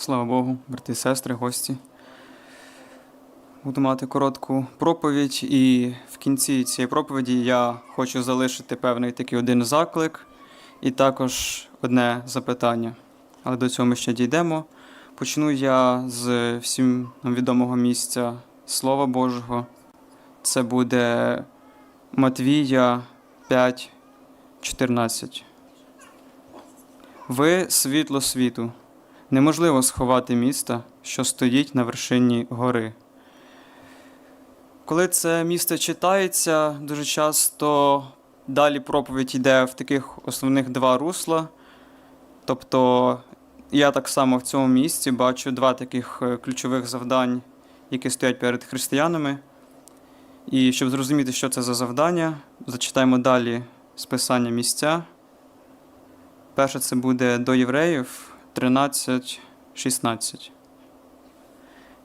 Слава Богу, брати і сестри, гості. Буду мати коротку проповідь, і в кінці цієї проповіді я хочу залишити певний такий один заклик і також одне запитання. Але до цього ми ще дійдемо. Почну я з всім відомого місця Слова Божого. Це буде Матвія 5, 14. Ви світло світу. Неможливо сховати місто, що стоїть на вершині гори. Коли це місто читається, дуже часто далі проповідь йде в таких основних два русла. Тобто я так само в цьому місці бачу два таких е, ключових завдань, які стоять перед християнами. І щоб зрозуміти, що це за завдання, зачитаємо далі списання місця. Перше це буде до євреїв 13, 16.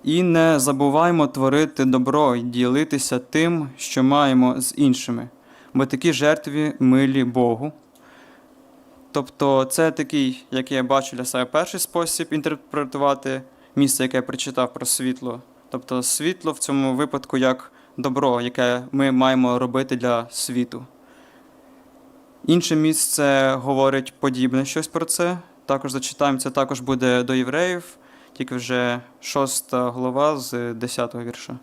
І не забуваймо творити добро і ділитися тим, що маємо з іншими, бо такі жертві милі Богу. Тобто, це такий, як я бачу для себе перший спосіб інтерпретувати місце, яке я прочитав про світло. Тобто, світло в цьому випадку як добро, яке ми маємо робити для світу. Інше місце говорить подібне щось про це. Також зачитаємо, це також буде до євреїв, тільки вже шоста глава з 10 вірша.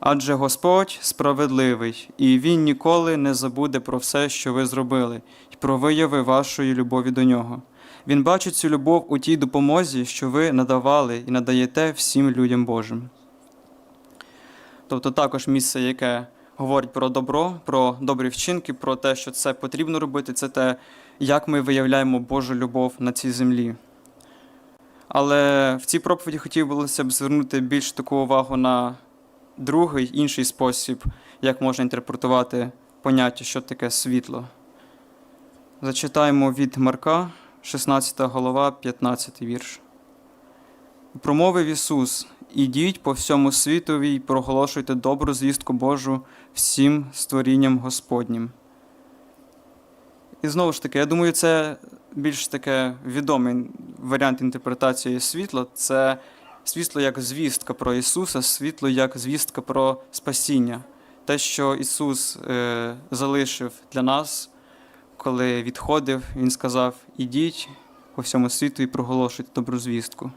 Адже Господь справедливий, і Він ніколи не забуде про все, що ви зробили, і про вияви вашої любові до нього. Він бачить цю любов у тій допомозі, що ви надавали і надаєте всім людям Божим. Тобто також місце, яке говорить про добро, про добрі вчинки, про те, що це потрібно робити, це те, як ми виявляємо Божу любов на цій землі. Але в цій проповіді хотів би б звернути більш таку увагу на другий інший спосіб, як можна інтерпретувати поняття, що таке світло. Зачитаємо від Марка, 16 голова, 15 вірш. Промовив Ісус: Ідіть по всьому світові й проголошуйте добру звістку Божу всім створінням Господнім. І знову ж таки, я думаю, це більш таке відомий варіант інтерпретації світла. Це світло як звістка про Ісуса, світло як звістка про спасіння. Те, що Ісус е, залишив для нас, коли відходив, Він сказав: Ідіть по всьому світу і проголошуйте добру звістку.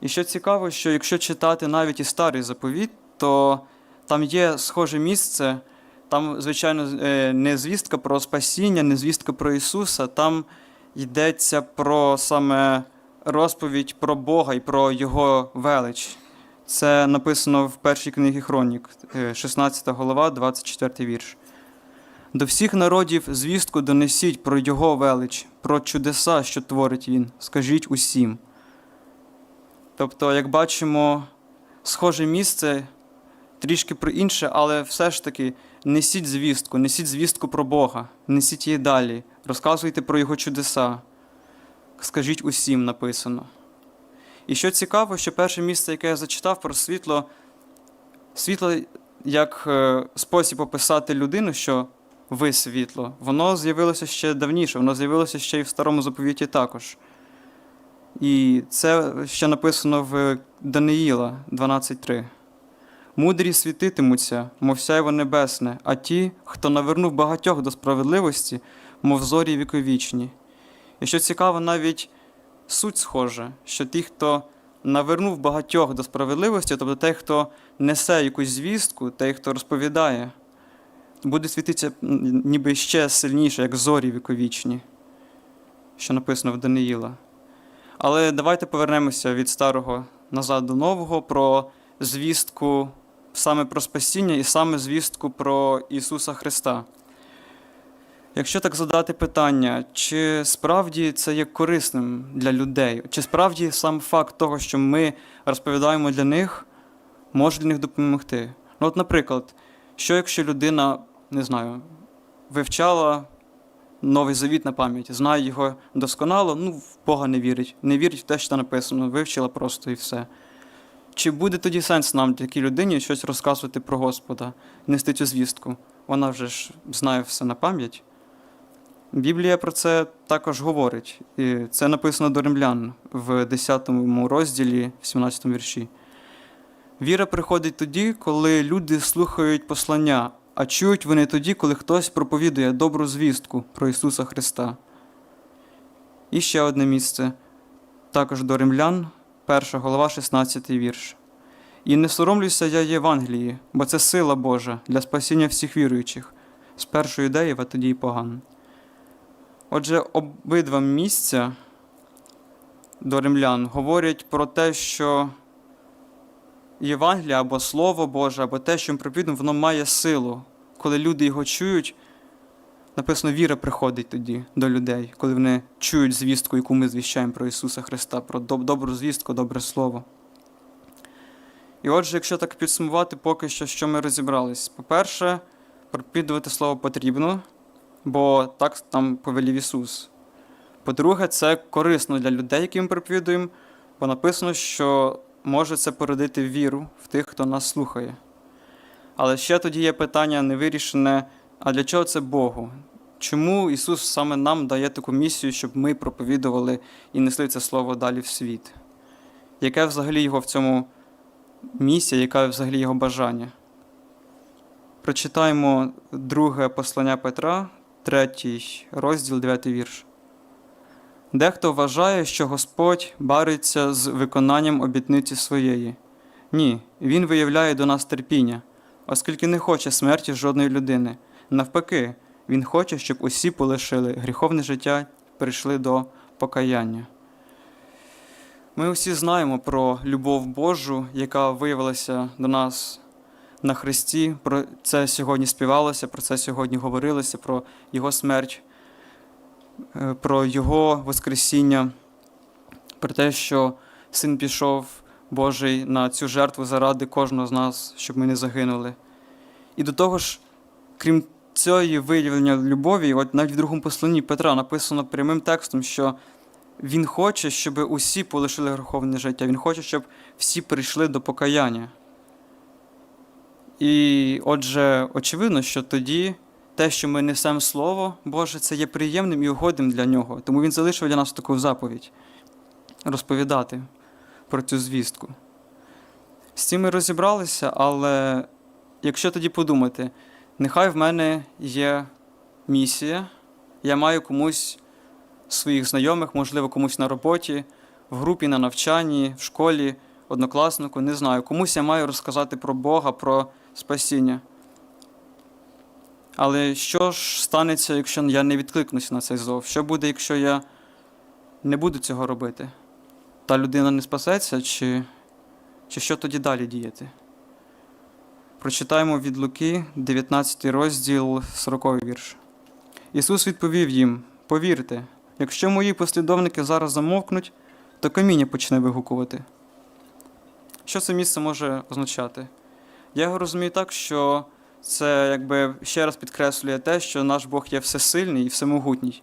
І що цікаво, що якщо читати навіть і старий заповіт, то там є схоже місце, там, звичайно, е, не звістка про спасіння, не звістка про Ісуса, там йдеться про саме розповідь про Бога і про Його велич. Це написано в першій книгі Хронік, е, 16 голова, 24 вірш. До всіх народів звістку донесіть про Його велич, про чудеса, що творить Він. Скажіть усім. Тобто, як бачимо, схоже місце трішки про інше, але все ж таки несіть звістку, несіть звістку про Бога, несіть її далі, розказуйте про Його чудеса. Скажіть усім написано. І що цікаво, що перше місце, яке я зачитав про світло, світло як е, спосіб описати людину, що ви світло, воно з'явилося ще давніше, воно з'явилося ще й в старому заповіті також. І це ще написано в Даниїла 12.3. Мудрі світитимуться, мов сяйво небесне, а ті, хто навернув багатьох до справедливості, мов зорі віковічні. І що цікаво, навіть суть схожа, що ті, хто навернув багатьох до справедливості, тобто той, хто несе якусь звістку, той, хто розповідає, буде світитися ніби ще сильніше, як зорі віковічні, що написано в Даниїла. Але давайте повернемося від старого назад до нового про звістку саме про спасіння і саме звістку про Ісуса Христа. Якщо так задати питання, чи справді це є корисним для людей, чи справді сам факт того, що ми розповідаємо для них, може для них допомогти? Ну, от, наприклад, що якщо людина, не знаю, вивчала Новий Завіт на пам'ять, знає його досконало, ну, в Бога не вірить, не вірить в те, що написано, вивчила просто і все. Чи буде тоді сенс нам, такій людині, щось розказувати про Господа, нести цю звістку? Вона вже ж знає все на пам'ять. Біблія про це також говорить. І це написано до римлян в 10 розділі, в 17 вірші. Віра приходить тоді, коли люди слухають послання, а чують вони тоді, коли хтось проповідує добру звістку про Ісуса Христа. І ще одне місце, також до римлян, 1 голова, 16 вірш. І не соромлюся я Євангелії, бо це сила Божа для спасіння всіх віруючих, спершу юдеїв, а тоді й поган. Отже, обидва місця до римлян говорять про те, що Євангелія або Слово Боже, або те, що ми проповідуємо, воно має силу. Коли люди його чують, написано, віра приходить тоді до людей, коли вони чують звістку, яку ми звіщаємо про Ісуса Христа, про доб- добру звістку, добре Слово. І отже, якщо так підсумувати, поки що, що ми розібрались. По-перше, проповідувати Слово потрібно, бо так там повелів Ісус. По-друге, це корисно для людей, яким проповідуємо, бо написано, що може це породити віру в тих, хто нас слухає. Але ще тоді є питання невирішене: а для чого це Богу? Чому Ісус саме нам дає таку місію, щоб ми проповідували і несли це слово далі в світ? Яке взагалі його в цьому місія, яке взагалі його бажання? Прочитаємо друге послання Петра, третій розділ, дев'ятий вірш. Дехто вважає, що Господь бариться з виконанням обітниці своєї. Ні, Він виявляє до нас терпіння, оскільки не хоче смерті жодної людини. Навпаки, Він хоче, щоб усі полишили гріховне життя, прийшли до покаяння. Ми усі знаємо про любов Божу, яка виявилася до нас на Христі. Про це сьогодні співалося, про це сьогодні говорилося, про Його смерть е, про Його Воскресіння, про те, що Син пішов Божий на цю жертву заради кожного з нас, щоб ми не загинули. І до того ж, крім цієї виявлення любові, от навіть в другому посланні Петра написано прямим текстом, що Він хоче, щоб усі полишили греховне життя. Він хоче, щоб всі прийшли до покаяння. І отже, очевидно, що тоді те, що ми несемо Слово Боже, це є приємним і угодним для нього. Тому Він залишив для нас таку заповідь розповідати про цю звістку. З цим ми розібралися, але якщо тоді подумати, нехай в мене є місія, я маю комусь своїх знайомих, можливо, комусь на роботі, в групі на навчанні, в школі, однокласнику, не знаю, комусь я маю розказати про Бога, про спасіння. Але що ж станеться, якщо я не відкликнуся на цей зов? Що буде, якщо я не буду цього робити? Та людина не спасеться, чи, чи що тоді далі діяти? Прочитаємо від Луки, 19 розділ, 40 вірш. Ісус відповів їм: Повірте, якщо мої послідовники зараз замовкнуть, то каміння почне вигукувати. Що це місце може означати? Я його розумію так, що це якби ще раз підкреслює те, що наш Бог є всесильний і всемогутній.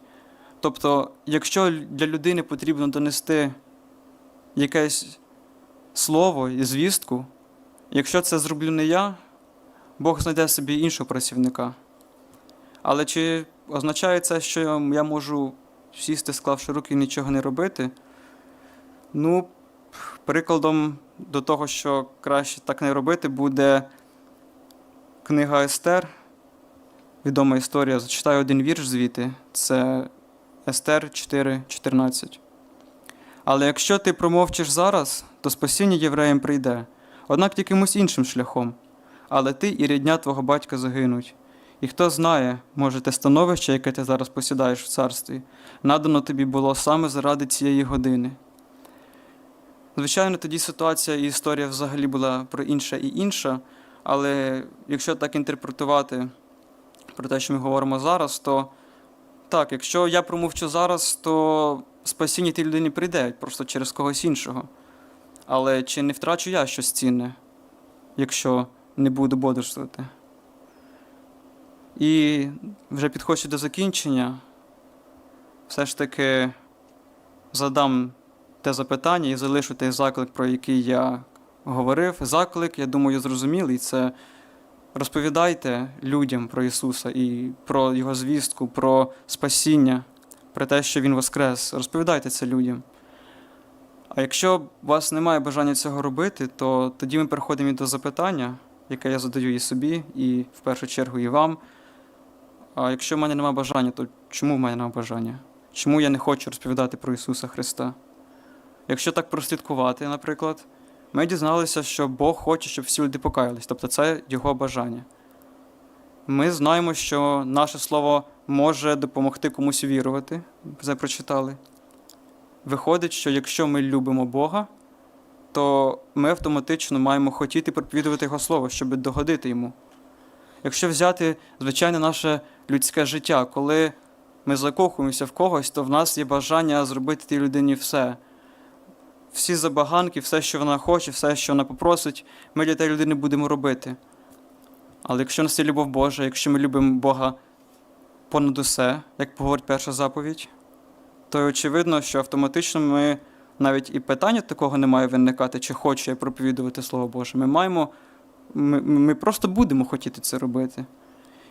Тобто, якщо для людини потрібно донести якесь слово і звістку, якщо це зроблю не я, Бог знайде собі іншого працівника. Але чи означає це, що я можу сісти, склавши руки і нічого не робити? Ну, прикладом до того, що краще так не робити, буде книга Естер. Відома історія. Зачитаю один вірш звідти. Це Естер 4.14. Але якщо ти промовчиш зараз, то спасіння євреям прийде, однак якимось іншим шляхом. Але ти і рідня твого батька загинуть. І хто знає, може, те становище, яке ти зараз посідаєш в царстві, надано тобі було саме заради цієї години. Звичайно, тоді ситуація і історія взагалі була про інше і інша, але якщо так інтерпретувати про те, що ми говоримо зараз, то так, якщо я промовчу зараз, то спасіння тій людині прийде просто через когось іншого. Але чи не втрачу я щось цінне, якщо не буду бодрствувати? І вже підходячи до закінчення, все ж таки задам те запитання і залишу той заклик, про який я говорив. Заклик, я думаю, зрозумілий. Це Розповідайте людям про Ісуса і про Його звістку, про спасіння, про те, що Він воскрес. Розповідайте це людям. А якщо у вас немає бажання цього робити, то тоді ми переходимо до запитання, яке я задаю і собі, і в першу чергу і вам. А якщо в мене немає бажання, то чому в мене немає бажання? Чому я не хочу розповідати про Ісуса Христа? Якщо так прослідкувати, наприклад, ми дізналися, що Бог хоче, щоб всі люди покаялись, тобто це Його бажання. Ми знаємо, що наше слово може допомогти комусь вірувати, це прочитали. Виходить, що якщо ми любимо Бога, то ми автоматично маємо хотіти проповідувати Його Слово, щоб догодити йому. Якщо взяти звичайне наше людське життя, коли ми закохуємося в когось, то в нас є бажання зробити тій людині все. Всі забаганки, все, що вона хоче, все, що вона попросить, ми для тієї людини будемо робити. Але якщо у нас є любов Божа, якщо ми любимо Бога понад усе, як говорить перша заповідь, то очевидно, що автоматично ми навіть і питання такого не має виникати, чи хочу я проповідувати Слово Боже. Ми маємо, ми, ми просто будемо хотіти це робити.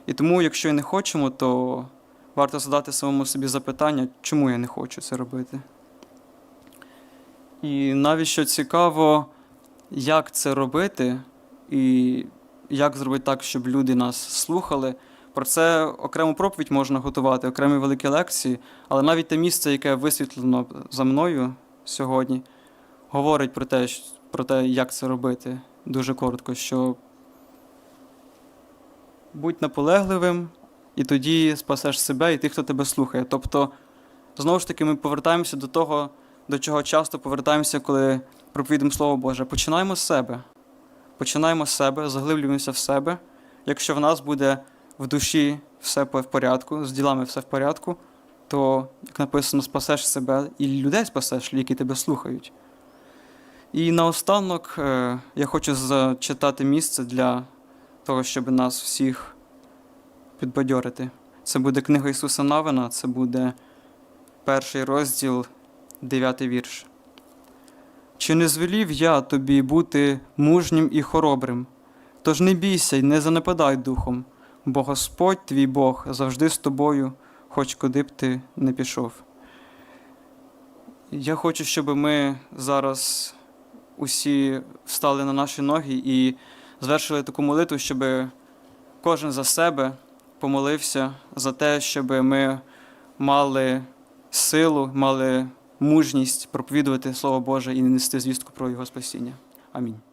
І тому, якщо і не хочемо, то варто задати самому собі запитання, чому я не хочу це робити. І навіть що цікаво, як це робити, і як зробити так, щоб люди нас слухали. Про це окрему проповідь можна готувати, окремі великі лекції, але навіть те місце, яке висвітлено за мною сьогодні, говорить про те, про те, як це робити дуже коротко, що будь наполегливим, і тоді спасеш себе і тих, хто тебе слухає. Тобто, знову ж таки, ми повертаємося до того, до чого часто повертаємося, коли проповідуємо Слово Боже. Починаємо з себе. Починаємо з себе, заглиблюємося в себе. Якщо в нас буде в душі все в порядку, з ділами все в порядку, то, як написано, спасеш себе і людей спасеш, які тебе слухають. І наостанок е, я хочу зачитати місце для того, щоб нас всіх підбадьорити. Це буде книга Ісуса Навина, це буде перший розділ, дев'ятий вірш. Чи не звелів я тобі бути мужнім і хоробрим? Тож не бійся й не занепадай духом, бо Господь твій Бог завжди з тобою, хоч куди б ти не пішов. Я хочу, щоб ми зараз усі встали на наші ноги і звершили таку молитву, щоб кожен за себе помолився за те, щоб ми мали силу, мали мужність проповідувати Слово Боже і нести звістку про Його спасіння. Амінь.